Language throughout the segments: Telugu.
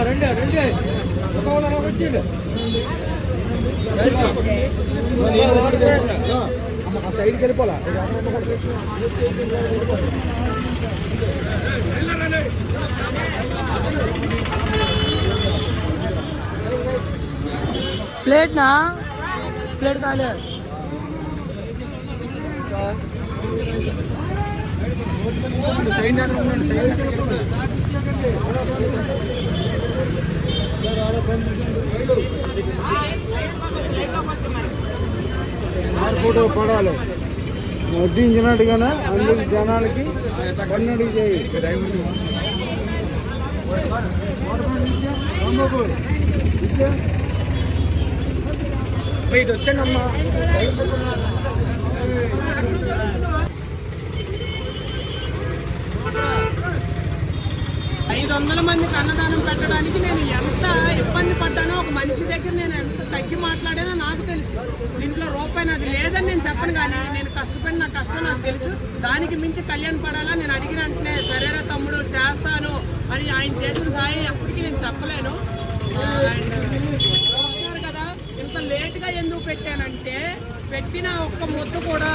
రండి రండి ఒక వాళ్ళ వచ్చిండు సైడ్కి వెళ్ళిపోలా ప్లేట్ నా ప్లేట్ కాలే సైడ్ ఉండండి సైడ్ సార్ ఫోటో పడాలి. వడ్డించినట్టుగానే అందరికి జనాలకి పన్నెండుకి చేయి. ఇటు వచ్చానమ్మా. ఐదు వందల మందికి అన్నదానం పెట్టడానికి నేను ఎంత ఇబ్బంది పడ్డానో ఒక మనిషి దగ్గర నేను ఎంత తగ్గి మాట్లాడానో నాకు తెలుసు. దీంట్లో రూపాయి నాది లేదని నేను చెప్పను కానీ నేను కష్టపడి నా కష్టం నాకు తెలుసు. దానికి మించి కళ్యాణ్ పడాలా? నేను అడిగిన వెంటనే సరేరా తమ్ముడు చేస్తాను అని ఆయన చేసిన సాయం ఎప్పటికీ నేను చెప్పలేను. అండ్ and చూస్తున్నారు కదా ఇంత లేట్గా ఎందుకు పెట్టానంటే పెట్టిన ఒక్క ముద్ద కూడా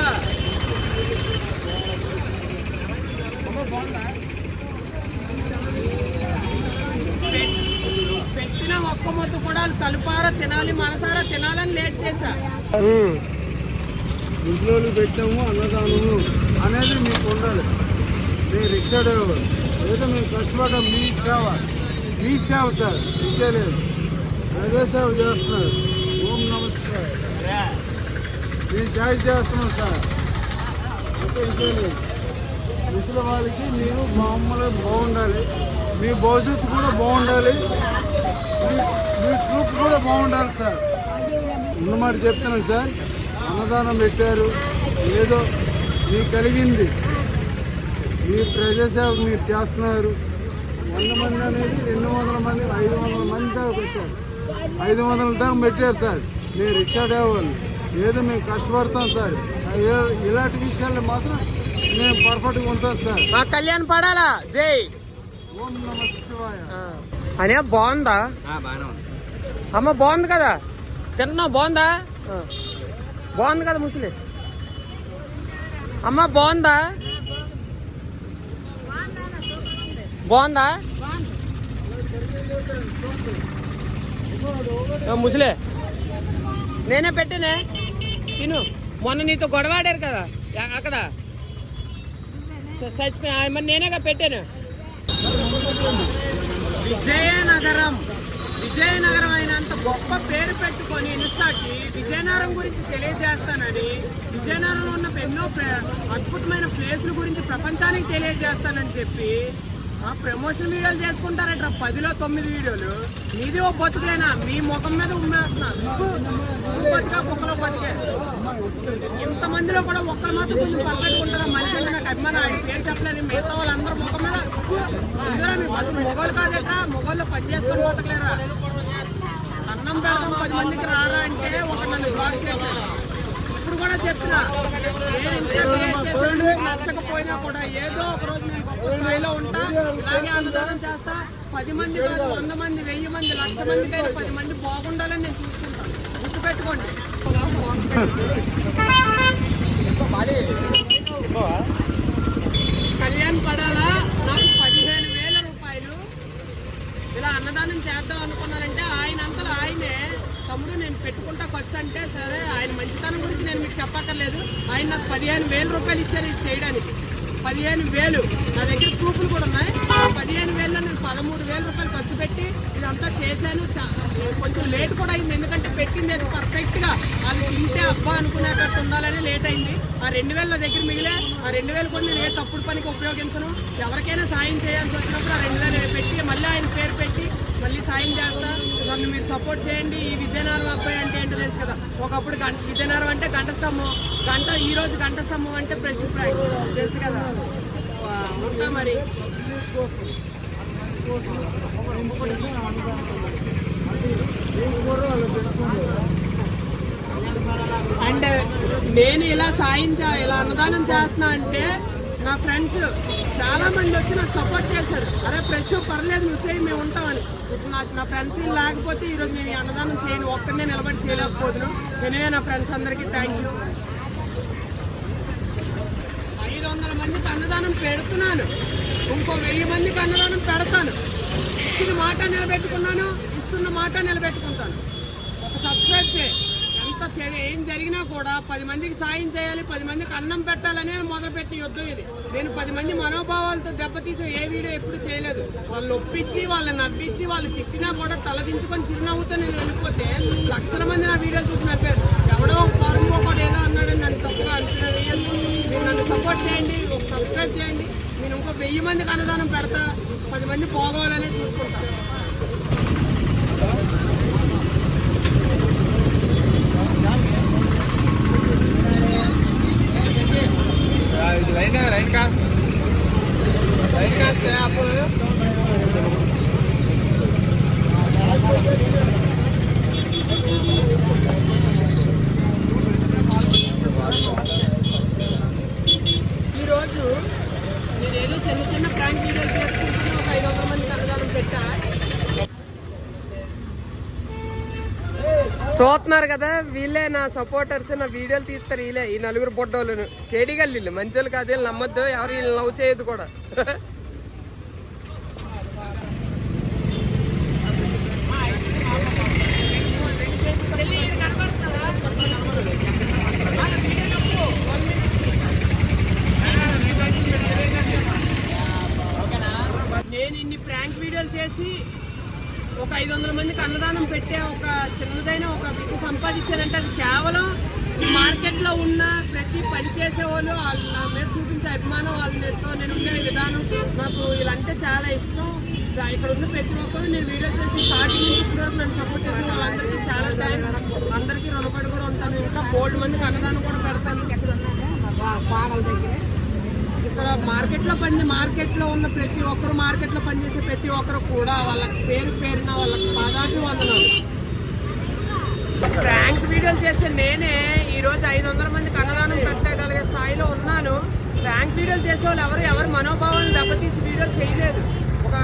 పెట్టిన ఒక్క మొత్తం కూడా తలుపారా తినాలి మనసారా తినాలని లేట్ చేశా. ఇంట్లో పెట్టాము అన్నదానము అనేది మీకు ఉండాలి. మీ రిక్షా డ్రైవర్. ఏదో మేము కష్టపడ్డాం మీ సేవ. మీ సేవ సార్ ఇంకే లేదు అదే సేవ చేస్తున్నారు. మేము చాయ్ చేస్తున్నాం సార్. అంటే ఇంకే లేదు ముసలి వాళ్ళకి మీరు మామూలుగా బాగుండాలి. మీ భవిష్యత్తు కూడా బాగుండాలి. మీ- మీ ట్రూప్ కూడా బాగుండాలి సార్. ఉన్నమాట చెప్తున్నాను సార్. అన్నదానం పెట్టారు. ఏదో మీకు కలిగింది. మీ ప్రజాసేవ మీరు చేస్తున్నారు. వంద మంది అనేది రెండు వందల మంది ఐదు వందల మంది దాకా పెట్టారు. ఐదు వందల దాకా పెట్టారు సార్. మేము రిక్షా డ్రైవర్లు ఏదో మేము కష్టపడతాం సార్. ఇలాంటి విషయాల్లో మాత్రం మేము పర్ఫెక్ట్గా ఉంటాం సార్. మా కళ్యాణ్ పడాలా? జై. ఓం నమ శివాయ. అనే బాగుందా? అమ్మ బాగుంది కదా? తిన్నా బాగుందా. బాగుంది కదా ముసలి? అమ్మ బాగుందా? బాగుందా? ముసలే నేనే పెట్టానే. తిను. మొన్న నీతో గొడవాడారు కదా. యా- అక్కడ. స- చచ్చిపోయా మరి నేనేగా పెట్టాను. విజయనగరం. విజయనగరం అయినంత గొప్ప పేరు పెట్టుకొని ఇన్స్టాకి విజయనగరం గురించి తెలియజేస్తానని విజయనగరంలో ఉన్న ఎన్నో అద్భుతమైన ప్లేసుల గురించి ప్రపంచానికి తెలియజేస్తానని చెప్పి ప్రమోషన్ వీడియోలు చేసుకుంటారట పదిలో తొమ్మిది వీడియోలు. నీది ఓ బతుకులేనా? మీ ముఖం మీద ఉమ్మేస్తున్నా. నువ్వు నువ్వు బతికా కుక్కలో బతికే. ఇంతమందిలో కూడా ఒక్కరు మాత్రం కొంచెం పక్కట్టుకుంటారా మనిషి అంటే నాకు అభిమానం. ఆయన పేరు చెప్పలేదు. మిగతా వాళ్ళందరూ ముఖం మీద. ఇందులో మీ బతుకు మొగోలు కాదట మొగోళ్ళు పని చేసుకొని బతకలేరా? అన్నం పెడదాం పది మందికి రారా అంటే ఒక నన్ను బ్లాక్ చేశారు ఇప్పుడు కూడా చెప్తున్నా నచ్చకపోయినా కూడా ఏదో ఒక రోజు నేను గొప్ప స్థాయిలో ఉంటా ఇలాగే అన్నదానం చేస్తా. పది మంది కాదు వంద మంది వెయ్యి మంది లక్ష మందికైనా పది మంది బాగుండాలని నేను చూసుకుంటాను గుర్తుపెట్టుకోండి. కళ్యాణ్ పడాలా? నాకు పదిహేను వేల రూపాయలు. ఇలా అన్నదానం చేద్దాం అనుకున్నారంటే ఆయన అంతలో ఆయనే తమ్ముడు నేను పెట్టుకుంటా ఖర్చు అంటే సరే ఆయన మంచితనం గురించి నేను మీకు చెప్పక్కర్లేదు. ఆయన నాకు పదిహేను వేల రూపాయలు ఇచ్చారు ఇది చేయడానికి. పదిహేను వేలు. నా దగ్గర ప్రూఫ్లు కూడా ఉన్నాయి. ఆ పదిహేను వేలలో నేను పదమూడు వేల రూపాయలు ఖర్చు పెట్టి ఇదంతా చేశాను. కొంచెం లేట్ కూడా అయింది. ఎందుకంటే పెట్టింది అది పర్ఫెక్ట్గా. వాళ్ళు తింటే అబ్బా అనుకునేటట్టు ఉండాలని లేట్ అయింది. ఆ రెండు వేల నా దగ్గర మిగిలే. ఆ రెండు వేలు కూడా నేను ఏ తప్పుడు పనికి ఉపయోగించను. ఎవరికైనా సాయం చేయాల్సి వచ్చినప్పుడు ఆ రెండు వేలు పెట్టి మళ్ళీ ఆయన పేరు పెట్టి మళ్ళీ సాయం చేస్తా. నన్ను మీరు సపోర్ట్ చేయండి. ఈ విజయనగరం అబ్బాయి అంటే ఏంటో తెలుసు కదా. ఒకప్పుడు గంట విజయనగరం అంటే గంట స్తంభం గంట ఈ రోజు గంట స్తంభం అంటే ప్రెషర్ ఫ్రై తెలుసు కదా? ఉంటా మరి. అండ్ నేను ఇలా సాయం చే- ఇలా అన్నదానం చేస్తున్నా అంటే నా ఫ్రెండ్స్ చాలా మంది వచ్చి నాకు సపోర్ట్ చేశారు. అరే ఫ్రెష్ పర్లేదు నువ్వు చేయి మేము ఉంటామని. ఇప్పుడు నాకు నా ఫ్రెండ్స్ లేకపోతే ఈరోజు నేను అన్నదానం చేయను ఒక్కరినే నిలబడి చేయలేకపోతున్నాను నేనే నా ఫ్రెండ్స్ అందరికీ థ్యాంక్ యూ ఐదు వందల మందికి అన్నదానం పెడుతున్నాను. ఇంకో వెయ్యి మందికి అన్నదానం పెడతాను. ఇచ్చిన మాట నిలబెట్టుకున్నాను ఇస్తున్న మాట నిలబెట్టుకుంటాను. ఒక సబ్స్క్రైబ్ చేయి. ఏం జరిగినా కూడా పది మందికి సాయం చేయాలి పది మందికి అన్నం పెట్టాలనే మొదలుపెట్టిన యుద్ధం ఇది. నేను పది మంది మనోభావాలతో దెబ్బతీసే ఏ వీడియో ఎప్పుడు చేయలేదు. వాళ్ళు ఒప్పించి వాళ్ళని నవ్వించి వాళ్ళు తిట్టినా కూడా తలదించుకొని చిరునవ్వుతో నేను వెళ్ళిపోతే లక్షల మంది నా వీడియో చూసి నవ్వారు. ఎవడో ఫారం ఏదో అన్నాడని నన్ను తప్పుగా అంచనా వేయద్దు. మీరు నన్ను సపోర్ట్ చేయండి ఒక సబ్స్క్రైబ్ చేయండి. నేను ఇంకో వెయ్యి మందికి అన్నదానం పెడతా. పది మంది పోగోవాలనే రైన్ రైన్ కాదు రైన్ కాదు అప్పుడు చూస్తున్నారు కదా వీళ్ళే నా సపోర్టర్స్ నా వీడియోలు తీస్తారు వీళ్ళే. ఈ నలుగురు బొడ్డోళ్ళను. కేడిగల్లు గల్లీలు మంచోళ్ళు కాదు వీళ్ళు నమ్మొద్దు ఎవరు వీళ్ళు లవ్ చేయదు కూడా నేను ఇన్ని ప్రాంక్ వీడియోలు చేసి ఒక ఐదు వందల మందికి అన్నదానం పెట్టే ఒక చిన్నదైన ఒక వ్యక్తి సంపాదించారంటే అది కేవలం మార్కెట్లో ఉన్న ప్రతి పని చేసే వాళ్ళు వాళ్ళు నా మీద చూపించే అభిమానం వాళ్ళతో నేను ఉండే విధానం నాకు వీళ్ళంటే చాలా ఇష్టం. ఇక్కడ ఉన్న ప్రతి ఒక్కరు నేను వీడియో చేసి స్టార్టింగ్ నుంచి ఇప్పటివరకు నన్ను సపోర్ట్ చేసిన వాళ్ళందరికీ చాలా థ్యాంక్స్ అందరికీ రుణపడి కూడా ఉంటాను. ఇంకా బోల్డ్ మందికి అన్నదానం కూడా పెడతాను. ఇక్కడ మార్కెట్లో పని మార్కెట్లో ఉన్న ప్రతి ఒక్కరు మార్కెట్లో పనిచేసే ప్రతి ఒక్కరు కూడా వాళ్ళ పేరు పేరున వాళ్ళకి పాదాభి వందనాలు ర్యాంక్ వీడియోలు చేసే నేనే ఈరోజు ఐదు వందల మందికి అన్నదానం పెట్టగలిగే స్థాయిలో ఉన్నాను. ర్యాంక్ వీడియోలు చేసే వాళ్ళు ఎవరు ఎవరు మనోభావాలను దెబ్బతీసి వీడియోలు చేయలేదు. ఒక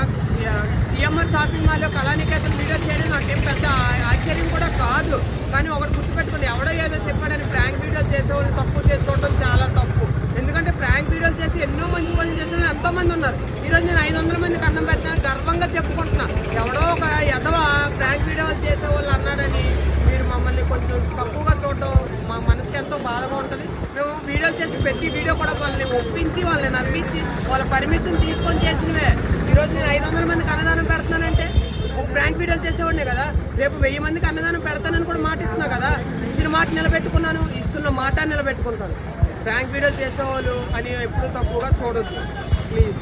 సిఎంఆర్ షాపింగ్ మాల్లో కళానికేతన్ వీడియో చేయడం నాకేం పెద్ద ఆశ్చర్యం కూడా కాదు. కానీ ఒకటి గుర్తుపెట్టుకుని ఎవడో ఏదో చెప్పాడని ప్రాంక్ వీడియోలు చేసేవాళ్ళు తప్పు తక్కువ చేసి చూడటం చాలా తప్పు. ఎందుకంటే ప్రాంక్ వీడియోలు చేసి ఎన్నో మంచి పనులు చేసిన ఎంతో మంది ఉన్నారు. ఈరోజు నేను ఐదు వందల మందికి అన్నం పెట్టినా గర్వంగా చెప్పుకుంటున్నా. ఎవడో ఒక ఎదవ ప్రాంక్ వీడియోలు చేసే వాళ్ళు అన్నాడని మీరు మమ్మల్ని కొంచెం తక్కువగా చూడడం ఎంతో బాధగా ఉంటుంది. మేము వీడియోలు చేసి ప్రతి వీడియో కూడా వాళ్ళని ఒప్పించి వాళ్ళని నమ్మించి వాళ్ళ పర్మిషన్ తీసుకొని చేసినవే. ఈరోజు నేను ఐదు వందల మందికి అన్నదానం పెడుతున్నానంటే ఒక ప్రాంక్ వీడియోలు చేసేవాడిని కదా. రేపు వెయ్యి మందికి అన్నదానం పెడతానని కూడా మాట ఇస్తున్నా కదా. ఇచ్చిన మాట నిలబెట్టుకున్నాను ఇస్తున్న మాట నిలబెట్టుకుంటాను. ప్రాంక్ వీడియోలు చేసేవాళ్ళు అని ఎప్పుడు తక్కువగా చూడొద్దు. ప్లీజ్